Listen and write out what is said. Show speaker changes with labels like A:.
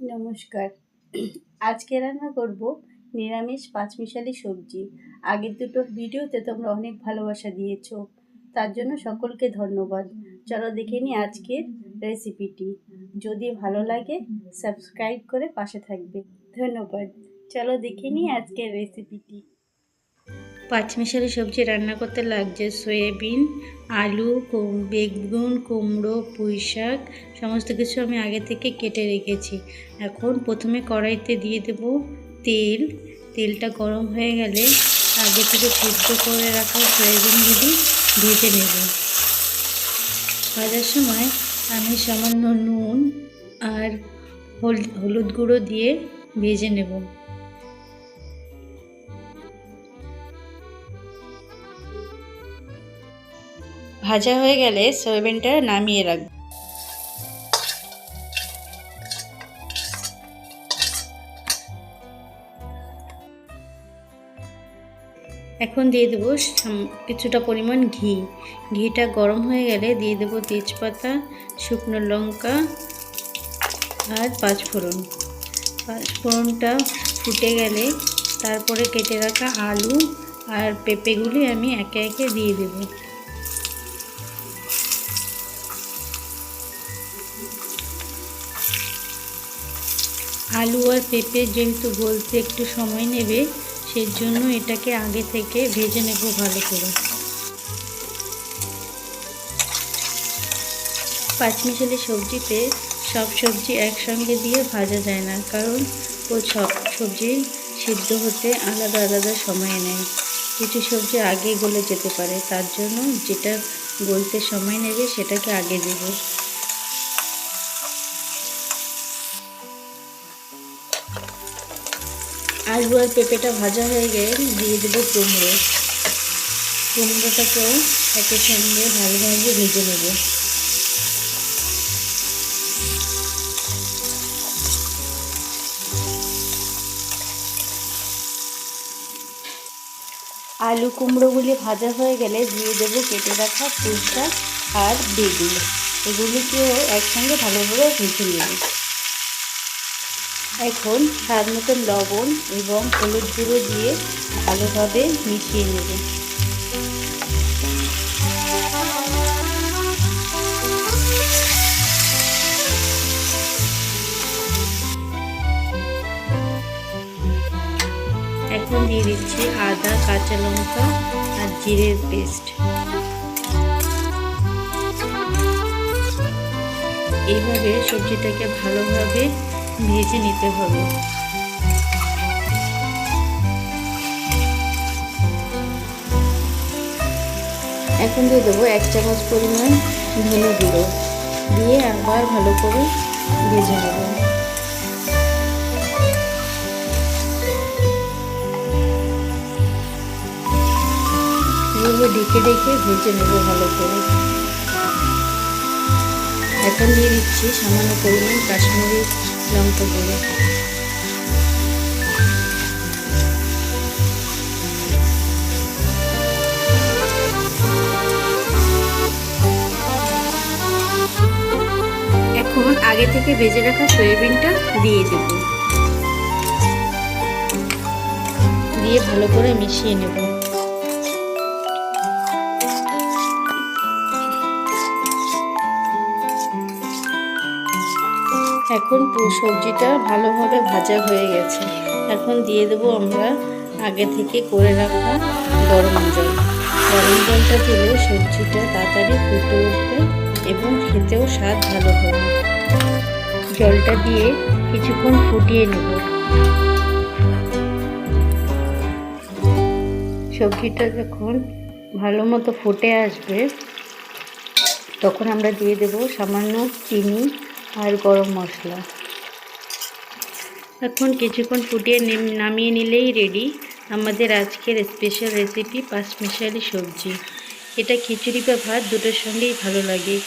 A: নমস্কার। আজকে রান্না করব নিরামিষ পাঁচমিশালি সবজি। আগের দুটো ভিডিওতে তোমরা অনেক ভালোবাসা দিয়েছ, তার জন্য সকলকে ধন্যবাদ। চলো দেখে নিই আজকের রেসিপিটি। যদি ভালো লাগে, সাবস্ক্রাইব করে পাশে থাকবে। ধন্যবাদ। চলো দেখে নিই আজকের রেসিপিটি।
B: পাঁচমিশালি সবজি রান্না করতে লাগছে সয়াবিন, আলু বেগুন, কুমড়ো পুঁই শাক সমস্ত কিছু আমি আগে থেকে কেটে রেখেছি। এখন প্রথমে কড়াইতে দিয়ে দেব তেল। তেলটা গরম হয়ে গেলে আগে থেকে সিদ্ধ করে রাখা সয়াবিনগুলি ভেজে নেব। ভাজার সময় আমি সামান্য নুন আর হল- হলুদ গুঁড়ো দিয়ে ভেজে নেব। ভাজা হয়ে গেলে সয়াবিনটা নামিয়ে রাখব। এখন দিয়ে দেবো কিছুটা পরিমাণ ঘি। ঘিটা গরম হয়ে গেলে দিয়ে দেবো তেজপাতা, শুকনো লঙ্কা আর পাঁচফোড়ন। পাঁচফোড়নটা ফুটে গেলে তারপরে কেটে রাখা আলু আর পেঁপেগুলি আমি একে একে দিয়ে দেবো। আলু আর পেঁপে যেহেতু গলতে একটু সময় নেবে সেই জন্য এটাকে আগে থেকে ভেজে নেব ভালো করে। পাঁচমিশালি সবজিতে সব সবজি একসঙ্গে দিয়ে ভাজা যায় না, কারণ ও সব সবজি সিদ্ধ হতে আলাদা আলাদা সময় নেয়। কিছু সবজি আগে গলে যেতে পারে, তার জন্য যেটা গলতে সময় নেবে সেটাকে আগে দেবো। আলু আর পেঁপেটা ভাজা হয়ে গেলে দিয়ে দেবো কুমড়ো। কুমড়োটাকেও একের সঙ্গে ভালোভাবে ভেজে নেব। আলু কুমড়োগুলি ভাজা হয়ে গেলে দিয়ে দেবো কেটে রাখা পুঁই আর বেগুন। এগুলিকেও একসঙ্গে ভালোভাবে ভেজে নেব। এখন স্বাদ মতো লবণ এবং হলুদ গুঁড়ো দিয়ে ভালোভাবে মিশিয়ে নেব। এখন দিয়ে দিচ্ছি আদা, কাঁচা লঙ্কা আর জিরের পেস্ট। এইভাবে সবজিটাকে ভালোভাবে ভেজে নিতে হবে। এখন দিয়ে দেবো এক চামচ পরিমাণ ধনে গুঁড়ো। দিয়ে একবার ভালো করে ভেজে নেব। ডেকে ডেকে ভেজে নেব ভালো করে। এখন দিয়ে দিচ্ছি সামান্য পরিমাণ কাশ্মীরি লঙ্কা গুঁড়ো এখন আগে থেকে ভেজে রাখা সয়াবিনটা দিয়ে দেব। দিয়ে ভালো করে মিশিয়ে নেব। এখন সবজিটা ভালোভাবে ভাজা হয়ে গেছে। এখন দিয়ে দেবো আমরা আগে থেকে করে রাখা গরম জল। গরম জলটা দিলে সবজিটা তাড়াতাড়ি ফুটে উঠবে এবং খেতেও স্বাদ ভালো হবে। জলটা দিয়ে কিছুক্ষণ ফুটিয়ে নেব। সবজিটা যখন ভালো মতো ফুটে আসবে, তখন আমরা দিয়ে দেব সামান্য চিনি আর গরম মশলা। এখন কিছুক্ষণ ফুটিয়ে নেম- নামিয়ে নিলেই রেডি আমাদের আজকের স্পেশাল রেসিপি পাঁচমিশালি সবজি। এটা খিচুড়ি বা ভাত, দুটোর সঙ্গেই ভালো লাগে।